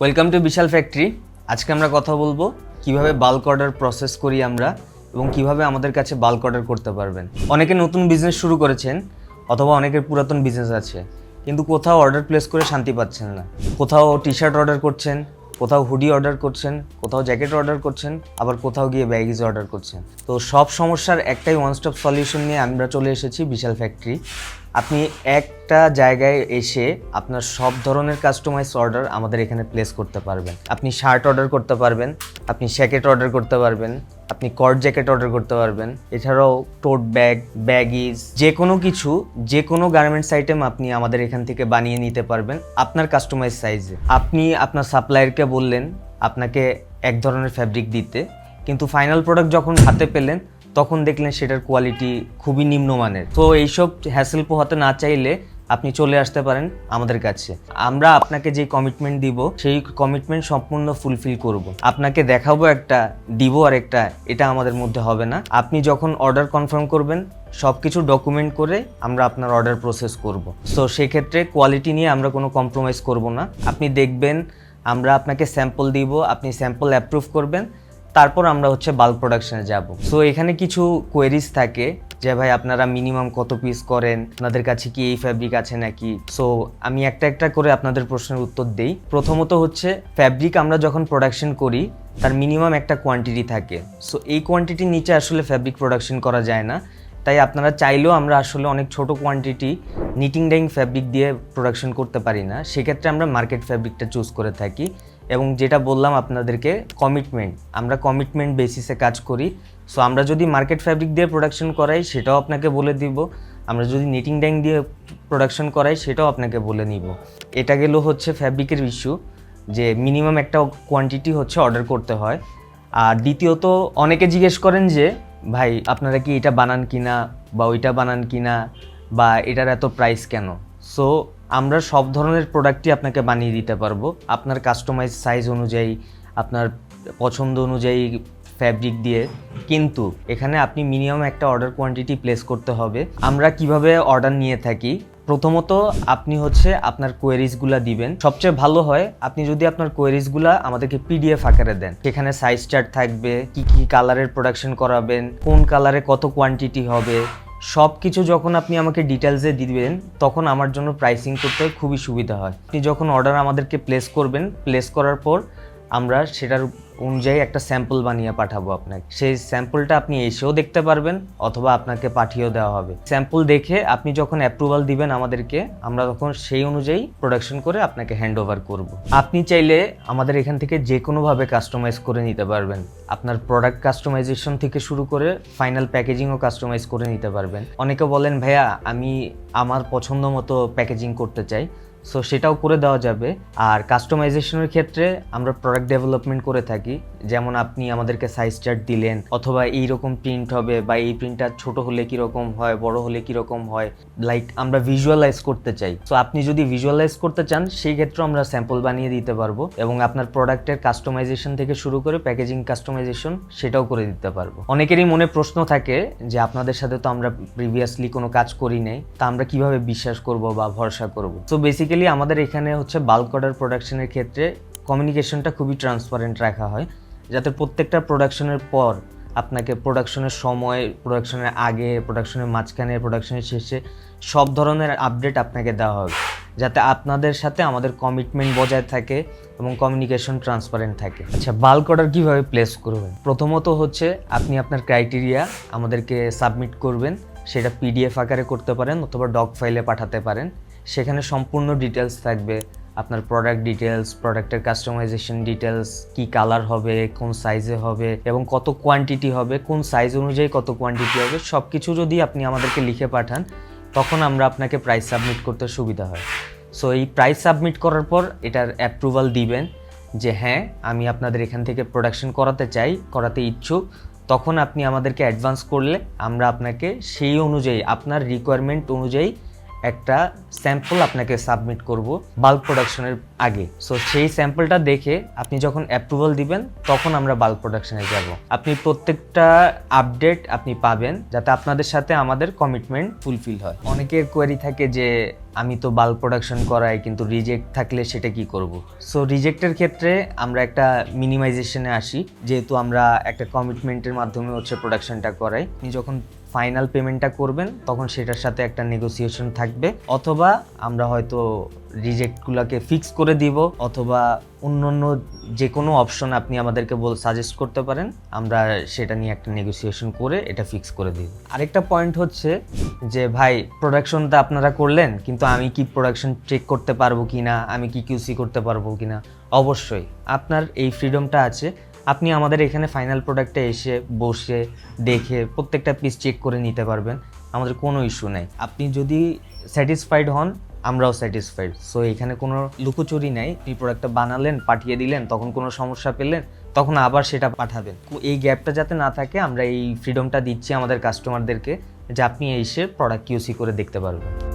Welcome to Vishal factory আজকে আমরা কথা বলব কীভাবে বাল্ক অর্ডার প্রসেস করি আমরা এবং কীভাবে আমাদের কাছে বাল্ক অর্ডার করতে পারবেন। অনেকে নতুন বিজনেস শুরু করেছেন অথবা অনেকের পুরাতন বিজনেস আছে, কিন্তু কোথাও অর্ডার প্লেস করে শান্তি পাচ্ছেন না। কোথাও টি শার্ট অর্ডার করছেন কোথাও হুডি অর্ডার করছেন, কোথাও জ্যাকেট অর্ডার করছেন, আবার কোথাও গিয়ে ব্যাগিজ অর্ডার করছেন। তো সব সমস্যার একটাই ওয়ান স্টপ সলিউশন নিয়ে আমরা চলে এসেছি বিশাল ফ্যাক্টরি আপনি একটা জায়গায় এসে আপনার সব ধরনের কাস্টমাইজ অর্ডার আমাদের এখানে প্লেস করতে পারবেন। আপনি শার্ট অর্ডার করতে পারবেন, আপনি জ্যাকেট অর্ডার করতে পারবেন আপনি কট জ্যাকেট অর্ডার করতে পারবেন। এছাড়াও টোট ব্যাগ ব্যাগিজ যে কোনো কিছু যে কোনো গার্মেন্টস আইটেম আপনি আমাদের এখান থেকে বানিয়ে নিতে পারবেন আপনার কাস্টমাইজ সাইজে আপনি আপনার সাপ্লায়ারকে বললেন আপনাকে এক ধরনের ফ্যাব্রিক দিতে, কিন্তু ফাইনাল প্রোডাক্ট যখন হাতে পেলেন, তখন দেখলেন সেটার কোয়ালিটি খুবই নিম্নমানের। তো এইসব হ্যাসেল পোহাতে না চাইলে আপনি চলে আসতে পারেন আমাদের কাছে। আমরা আপনাকে যে কমিটমেন্ট দিব, সেই কমিটমেন্ট সম্পূর্ণ ফুলফিল করব। আপনাকে দেখাবো একটা দিব আর একটা এটা আমাদের মধ্যে হবে না। আপনি যখন অর্ডার কনফার্ম করবেন সব কিছু ডকুমেন্ট করে আমরা আপনার অর্ডার প্রসেস করব। সো সেক্ষেত্রে কোয়ালিটি নিয়ে আমরা কোনো কম্প্রোমাইজ করব না। আপনি দেখবেন আমরা আপনাকে স্যাম্পল দিব, আপনি স্যাম্পল অ্যাপ্রুভ করবেন, তারপর আমরা হচ্ছে বাল্ক প্রোডাকশনে যাব। সো এখানে কিছু কোয়েরিজ থাকে। যে ভাই আপনারা মিনিমাম কত পিস করেন? আপনাদের কাছে কি এই ফ্যাব্রিক আছে নাকি? সো আমি একটা একটা করে আপনাদের প্রশ্নের উত্তর দেই। প্রথমত হচ্ছে ফ্যাব্রিক আমরা যখন প্রোডাকশন করি, তার মিনিমাম একটা কোয়ান্টিটি থাকে। সো এই কোয়ান্টিটির নিচে আসলে ফ্যাব্রিক প্রোডাকশন করা যায় না। তাই আপনারা চাইলেও আমরা আসলে অনেক ছোট কোয়ান্টিটি নিটিং ডাইং ফ্যাব্রিক দিয়ে প্রোডাকশন করতে পারি না। সেক্ষেত্রে আমরা মার্কেট ফ্যাব্রিকটা চুজ করে থাকি। এবং যেটা বললাম আপনাদেরকে কমিটমেন্ট আমরা কমিটমেন্ট বেসিসে কাজ করি। সো আমরা যদি মার্কেট ফ্যাব্রিক দিয়ে প্রোডাকশন করাই, সেটাও আপনাকে বলে দিব। আমরা যদি নিটিং ড্যাং দিয়ে প্রোডাকশন করাই, সেটাও আপনাকে বলে নিব। এটা গেল হচ্ছে ফ্যাব্রিকের ইস্যু যে মিনিমাম একটা কোয়ান্টিটি হচ্ছে অর্ডার করতে হয়। আর দ্বিতীয়ত, অনেকে জিজ্ঞেস করেন যে, ভাই, আপনারা কি এটা বানান কিনা বা ওইটা বানান কিনা বা এটার এত প্রাইস কেন? সো আমরা সব ধরনের প্রোডাক্টই আপনাকে বানিয়ে দিতে পারব। আপনার কাস্টমাইজ সাইজ অনুযায়ী, আপনার পছন্দ অনুযায়ী ফ্যাব্রিক দিয়ে। কিন্তু এখানে আপনি মিনিমাম একটা অর্ডার কোয়ান্টিটি প্লেস করতে হবে। আমরা কীভাবে অর্ডার নিয়ে থাকি? প্রথমত আপনি হচ্ছে আপনার কোয়েরিজগুলা দিবেন। সবচেয়ে ভালো হয়, আপনি যদি আপনার কোয়েরিজগুলা আমাদেরকে পিডিএফ আকারে দেন। সেখানে সাইজ চার্ট থাকবে, কি কি কালারের প্রোডাকশন করাবেন, কোন কালারে কত কোয়ান্টিটি হবে সব কিছু যখন আপনি আমাকে ডিটেলসে দিবেন, তখন আমার জন্য প্রাইসিং করতে খুবই সুবিধা হয়। আপনি যখন অর্ডার আমাদেরকে প্লেস করবেন প্লেস করার পর আমরা সেটার অনুযায়ী একটা স্যাম্পল বানিয়ে পাঠাবো আপনাকে। সেই স্যাম্পলটা আপনি এসেও দেখতে পারবেন অথবা আপনাকে পাঠিয়েও দেওয়া হবে। স্যাম্পল দেখে আপনি যখন অ্যাপ্রুভাল দিবেন আমাদেরকে, আমরা তখন সেই অনুযায়ী প্রোডাকশন করে আপনাকে হ্যান্ড ওভার করব। আপনি চাইলে আমাদের এখান থেকে যে কোনোভাবে কাস্টমাইজ করে নিতে পারবেন। আপনার প্রোডাক্ট কাস্টমাইজেশন থেকে শুরু করে ফাইনাল প্যাকেজিংও কাস্টমাইজ করে নিতে পারবেন। অনেকে বলেন, ভাইয়া, আমি আমার পছন্দ মতো প্যাকেজিং করতে চাই। সো সেটাও করে দেওয়া যাবে। আর কাস্টমাইজেশনের ক্ষেত্রে আমরা প্রোডাক্ট ডেভেলপমেন্ট করে থাকি। যেমন আপনি আমাদেরকে সাইজ চার্ট দিলেন, অথবা এই রকম প্রিন্ট হবে বা এই প্রিন্টটা ছোট হলে কীরকম হয়, বড় হলে কীরকম হয় লাইক আমরা ভিজুয়ালাইজ করতে চাই। সো আপনি যদি ভিজুয়ালাইজ করতে চান, সেই ক্ষেত্রে আমরা স্যাম্পল বানিয়ে দিতে পারব এবং আপনার প্রোডাক্টের কাস্টমাইজেশন থেকে শুরু করে প্যাকেজিং কাস্টমাইজেশন সেটাও করে দিতে পারব। অনেকেরই মনে প্রশ্ন থাকে যে, আপনাদের সাথে তো আমরা প্রিভিয়াসলি কোনো কাজ করি নাই, তা আমরা কীভাবে বিশ্বাস করব বা ভরসা করব? সো বেসিক্যালি আমাদের এখানে হচ্ছে বাল্ক অর্ডার প্রোডাকশনের ক্ষেত্রে কমিউনিকেশনটা খুবই ট্রান্সপারেন্ট রাখা হয়। যাতে প্রত্যেকটা প্রোডাকশনের পর আপনাকে প্রোডাকশনের সময় প্রোডাকশনের আগে প্রোডাকশনের মাঝখানে প্রোডাকশনের শেষে সব ধরনের আপডেট আপনাকে দেওয়া হবে। যাতে আপনাদের সাথে আমাদের কমিটমেন্ট বজায় থাকে এবং কমিউনিকেশন ট্রান্সপারেন্ট থাকে। আচ্ছা বাল্ক অর্ডার কীভাবে প্লেস করবেন? প্রথমত হচ্ছে আপনি আপনার ক্রাইটেরিয়া আমাদেরকে সাবমিট করবেন। সেটা পিডিএফ আকারে করতে পারেন অথবা ডক ফাইলে পাঠাতে পারেন। সেখানে সম্পূর্ণ ডিটেলস থাকবে। আপনার প্রোডাক্ট ডিটেলস প্রোডাক্টের কাস্টমাইজেশন ডিটেলস কি কালার হবে, কোন সাইজে হবে এবং কত কোয়ান্টিটি হবে, কোন সাইজ অনুযায়ী কত কোয়ান্টিটি হবে সব কিছু যদি আপনি আমাদেরকে লিখে পাঠান, তখন আমরা আপনাকে প্রাইস সাবমিট করতে সুবিধা হয়। সো এই প্রাইস সাবমিট করার পর এটার অ্যাপ্রুভাল দিবেন যে হ্যাঁ আমি আপনাদের এখান থেকে প্রোডাকশন করাতে চাই, করাতে ইচ্ছুক। তখন আপনি আমাদেরকে অ্যাডভান্স করলে আমরা আপনাকে সেই অনুযায়ী, আপনার রিকোয়ারমেন্ট অনুযায়ী একটা স্যাম্পল আপনাকে সাবমিট করব বাল্ক প্রোডাকশনের আগে। সো সেই স্যাম্পলটা দেখে আপনি যখন অ্যাপ্রুভাল দিবেন, তখন আমরা বাল্ক প্রোডাকশনে যাব। আপনি প্রত্যেকটা আপডেট আপনি পাবেন, যাতে আপনাদের সাথে আমাদের কমিটমেন্ট ফুলফিল হয়। অনেকের কোয়ারি থাকে যে, আমি তো বাল্ক প্রোডাকশন করাই, কিন্তু রিজেক্ট থাকলে সেটা কি করব? সো রিজেক্টের ক্ষেত্রে আমরা একটা মিনিমাইজেশনে আসি, যেহেতু আমরা একটা কমিটমেন্টের মাধ্যমে হচ্ছে প্রোডাকশনটা করাই। আপনি যখন ফাইনাল পেমেন্টটা করবেন, তখন সেটার সাথে একটা নেগোসিয়েশন থাকবে। অথবা আমরা হয়তো রিজেক্টগুলোকে ফিক্স করে দিব, অথবা অন্য অন্য যে কোনো অপশন আপনি আমাদেরকে বল সাজেস্ট করতে পারেন, আমরা সেটা নিয়ে একটা নেগোসিয়েশন করে এটা ফিক্স করে দিই আরেকটা পয়েন্ট হচ্ছে যে, ভাই প্রোডাকশনটা আপনারা করলেন, কিন্তু আমি কি প্রোডাকশন চেক করতে পারব কি না আমি কি কিউসি করতে পারব কি না অবশ্যই, আপনার এই ফ্রিডমটা আছে। আপনি আমাদের এখানে ফাইনাল প্রোডাক্টে এসে বসে দেখে প্রত্যেকটা পিস চেক করে নিতে পারবেন, আমাদের কোনো ইস্যু নেই। আপনি যদি স্যাটিসফাইড হন, আমরাও স্যাটিসফাইড সো এখানে কোনো লুকোচুরি নাই। আপনি প্রোডাক্টটা বানালেন, পাঠিয়ে দিলেন, তখন কোনো সমস্যা পেলেন, তখন আবার সেটা পাঠাবেন। এই গ্যাপটা যাতে না থাকে, আমরা এই ফ্রিডমটা দিচ্ছি আমাদের কাস্টমারদেরকে যে আপনি এসে প্রোডাক্ট কিউসি করে দেখতে পারবেন।